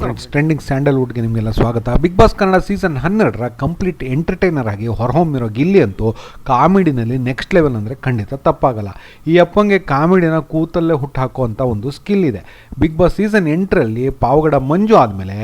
Friends trending ಸ್ಯಾಂಡಲ್ವುಡ್ಗೆ ನಿಮಗೆಲ್ಲ ಸ್ವಾಗತ. ಬಿಗ್ ಬಾಸ್ ಕನ್ನಡ ಸೀಸನ್ ಹನ್ನೆರಡರ ಕಂಪ್ಲೀಟ್ ಎಂಟರ್ಟೈನರ್ ಆಗಿ ಹೊರಹೊಮ್ಮಿರೋ ಗಿಲ್ಲಿ ಅಂತೂ ಕಾಮಿಡಿನಲ್ಲಿ ನೆಕ್ಸ್ಟ್ ಲೆವೆಲ್ ಅಂದರೆ ಖಂಡಿತ ತಪ್ಪಾಗಲ್ಲ. ಈ ಅಪ್ಪಂಗೆ ಕಾಮಿಡಿನ ಕೂತಲ್ಲೇ ಹುಟ್ಟು ಹಾಕುವಂಥ ಒಂದು ಸ್ಕಿಲ್ ಇದೆ. ಬಿಗ್ ಬಾಸ್ ಸೀಸನ್ ಎಂಟರಲ್ಲಿ ಪಾವಗಡ ಮಂಜು ಆದಮೇಲೆ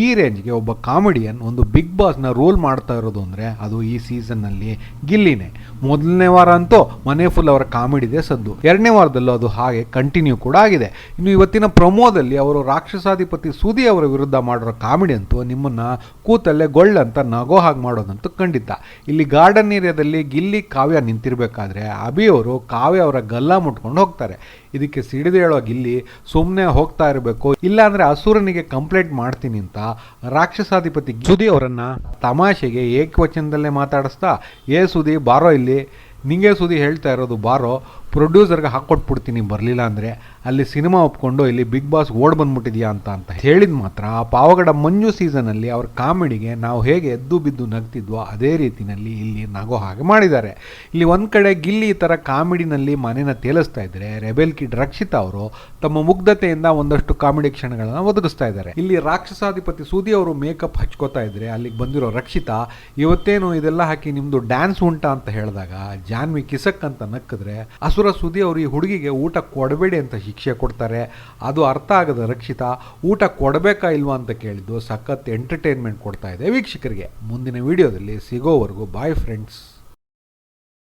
ಈ ರೇಂಜ್ಗೆ ಒಬ್ಬ ಕಾಮಿಡಿಯನ್ ಒಂದು ಬಿಗ್ ಬಾಸ್ನ ರೋಲ್ ಮಾಡ್ತಾ ಇರೋದು ಅಂದರೆ ಅದು ಈ ಸೀಸನ್ನಲ್ಲಿ ಗಿಲ್ಲಿನೇ. ಮೊದಲನೇ ವಾರ ಅಂತೂ ಮನೆ ಫುಲ್ ಅವರ ಕಾಮಿಡಿದೆ ಸದ್ದು. ಎರಡನೇ ವಾರದಲ್ಲೂ ಅದು ಹಾಗೆ ಕಂಟಿನ್ಯೂ ಕೂಡ ಆಗಿದೆ. ಇನ್ನು ಇವತ್ತಿನ ಪ್ರಮೋದಲ್ಲಿ ಅವರು ರಾಕ್ಷಸಾಧಿಪತಿ ಸುದಿ ಅವರ ವಿರುದ್ಧ ಮಾಡಿರೋ ಕಾಮಿಡಿ ಅಂತೂ ನಿಮ್ಮನ್ನ ಕೂತಲ್ಲೇ ಗೊಳ್ಳಂತ ನಗೋ ಹಾಗೆ ಮಾಡೋದಂತೂ ಖಂಡಿತ. ಇಲ್ಲಿ ಗಾರ್ಡನ್ ಏರಿಯಾದಲ್ಲಿ ಗಿಲ್ಲಿ ಕಾವ್ಯ ನಿಂತಿರಬೇಕಾದ್ರೆ ಅಭಿ ಅವರು ಕಾವ್ಯ ಅವರ ಗಲ್ಲ ಮುಟ್ಕೊಂಡು ಹೋಗ್ತಾರೆ. ಇದಕ್ಕೆ ಸಿಡಿದು ಹೇಳೋ ಗಿಲ್ಲಿ ಸುಮ್ಮನೆ ಹೋಗ್ತಾ ಇರಬೇಕು ಇಲ್ಲಾಂದ್ರೆ ಅಸುರನಿಗೆ ಕಂಪ್ಲೇಂಟ್ ಮಾಡ್ತೀನಿ ಅಂತ ರಾಕ್ಷಸಾಧಿಪತಿ ಸುದಿ ಅವರನ್ನ ತಮಾಷೆಗೆ ಏಕವಚನದಲ್ಲೇ ಮಾತಾಡಿಸ್ತಾ, ಏ ಸುದಿ, ಬಾರೋ ಇಲ್ಲಿ. ನಿಂಗೆ ಸುದಿ ಹೇಳ್ತಾ ಇರೋದು ಬಾರೋ. ಪ್ರೊಡ್ಯೂಸರ್ಗೆ ಹಾಕ್ಕೊಟ್ಬಿಡ್ತೀನಿ, ಬರಲಿಲ್ಲ ಅಂದರೆ ಅಲ್ಲಿ ಸಿನಿಮಾ ಒಪ್ಕೊಂಡು ಇಲ್ಲಿ ಬಿಗ್ ಬಾಸ್ ಓಡ್ ಬಂದ್ಬಿಟ್ಟಿದ್ಯಾ ಅಂತ ಅಂತ ಹೇಳಿದ ಮಾತ್ರ ಆ ಪಾವಗಡ ಮಂಜು ಸೀಸನಲ್ಲಿ ಅವ್ರ ಕಾಮಿಡಿಗೆ ನಾವು ಹೇಗೆ ಎದ್ದು ಬಿದ್ದು ನಗ್ತಿದ್ವೋ ಅದೇ ರೀತಿಯಲ್ಲಿ ಇಲ್ಲಿ ನಗೋ ಹಾಗೆ ಮಾಡಿದ್ದಾರೆ. ಇಲ್ಲಿ ಒಂದು ಕಡೆ ಗಿಲ್ಲಿ ಈ ಥರ ಕಾಮಿಡಿನಲ್ಲಿ ಮನೇನ ತೇಲಿಸ್ತಾ ಇದ್ದರೆ ರೆಬೆಲ್ ಕಿಡ್ ರಕ್ಷಿತಾ ಅವರು ತಮ್ಮ ಮುಗ್ಧತೆಯಿಂದ ಒಂದಷ್ಟು ಕಾಮಿಡಿ ಕ್ಷಣಗಳನ್ನು ಒದಗಿಸ್ತಾ ಇದ್ದಾರೆ. ಇಲ್ಲಿ ರಾಕ್ಷಸಾಧಿಪತಿ ಸೂದಿ ಅವರು ಮೇಕಪ್ ಹಚ್ಕೋತಾ ಇದ್ದರೆ ಅಲ್ಲಿಗೆ ಬಂದಿರೋ ರಕ್ಷಿತಾ, ಇವತ್ತೇನು ಇದೆಲ್ಲ ಹಾಕಿ ನಿಮ್ಮದು ಡ್ಯಾನ್ಸ್ ಉಂಟಾ? ಅಂತ ಹೇಳಿದಾಗ, ಜಾನ್ವಿ ಕಿಸಕ್ ಅಂತ ನಕ್ಕಿದ್ರೆ ಅಸುರ ಸುದಿ ಅವರು ಈ ಹುಡುಗಿಗೆ ಊಟ ಕೊಡಬೇಡಿ ಅಂತ ಶಿಕ್ಷೆ ಕೊಡ್ತಾರೆ. ಅದು ಅರ್ಥ ಆಗದ ರಕ್ಷಿತಾ, ಊಟ ಕೊಡಬೇಕಾ ಇಲ್ವಾ ಅಂತ ಕೇಳಿದ್ದು ಸಖತ್ ಎಂಟರ್ಟೈನ್ಮೆಂಟ್ ಕೊಡ್ತಾ ಇದೆ ವೀಕ್ಷಕರಿಗೆ. ಮುಂದಿನ ವಿಡಿಯೋದಲ್ಲಿ ಸಿಗೋವರೆಗೂ ಬಾಯ್ ಫ್ರೆಂಡ್ಸ್